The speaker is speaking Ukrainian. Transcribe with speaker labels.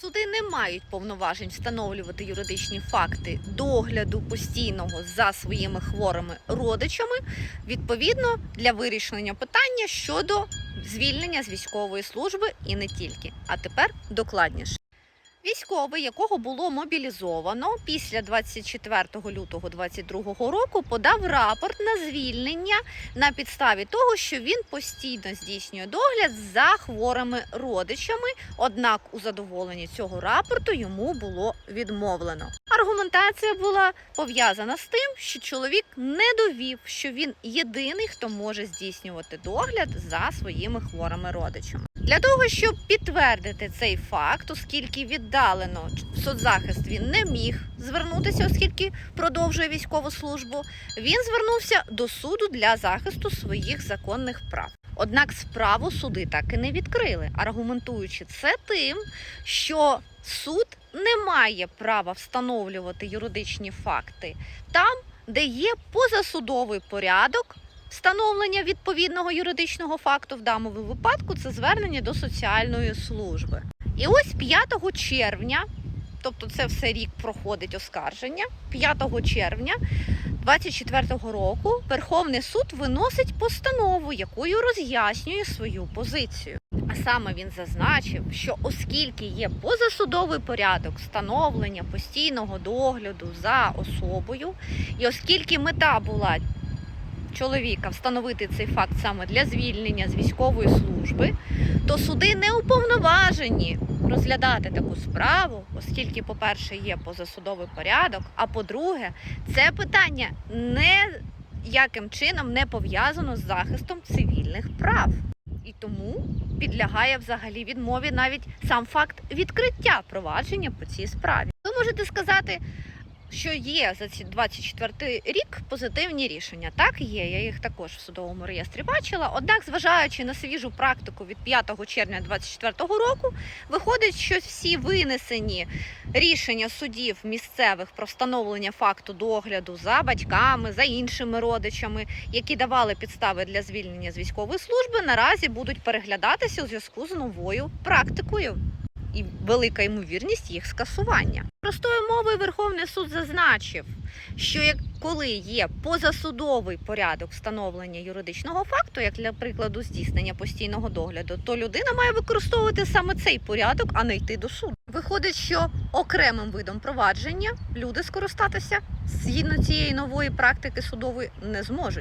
Speaker 1: Суди не мають повноважень встановлювати юридичні факти догляду постійного за своїми хворими родичами, відповідно для вирішення питання щодо звільнення з військової служби і не тільки. А тепер докладніше. Військовий, якого було мобілізовано після 24 лютого 2022 року, подав рапорт на звільнення на підставі того, що він постійно здійснює догляд за хворими родичами. Однак у задоволенні цього рапорту йому було відмовлено. Аргументація була пов'язана з тим, що чоловік не довів, що він єдиний, хто може здійснювати догляд за своїми хворими родичами. Для того, щоб підтвердити цей факт, оскільки віддалено в соцзахист він не міг звернутися, оскільки продовжує військову службу, він звернувся до суду для захисту своїх законних прав. Однак справу суди так і не відкрили, аргументуючи це тим, що суд не має права встановлювати юридичні факти там, де є позасудовий порядок встановлення відповідного юридичного факту в даному випадку це звернення до соціальної служби. І ось 5 червня, тобто це все рік проходить оскарження, 5 червня 24 року Верховний суд виносить постанову, якою роз'яснює свою позицію. А саме він зазначив, що оскільки є позасудовий порядок встановлення постійного догляду за особою, і оскільки мета була чоловіка встановити цей факт саме для звільнення з військової служби, то суди не уповноважені розглядати таку справу, оскільки, по-перше, є позасудовий порядок, а по-друге, це питання не яким чином не пов'язано з захистом цивільних прав. І тому підлягає взагалі відмові навіть сам факт відкриття провадження по цій справі. Ви можете сказати, що є за ці 24 рік позитивні рішення. Так, є. Я їх також в судовому реєстрі бачила. Однак, зважаючи на свіжу практику від 5 червня 24 року, виходить, що всі винесені рішення судів місцевих про встановлення факту догляду за батьками, за іншими родичами, які давали підстави для звільнення з військової служби, наразі будуть переглядатися у зв'язку з новою практикою і велика ймовірність їх скасування. Простою мовою Верховний суд зазначив, що як коли є позасудовий порядок встановлення юридичного факту, як для прикладу здійснення постійного догляду, то людина має використовувати саме цей порядок, а не йти до суду. Виходить, що окремим видом провадження люди скористатися згідно цієї нової практики судової не зможуть.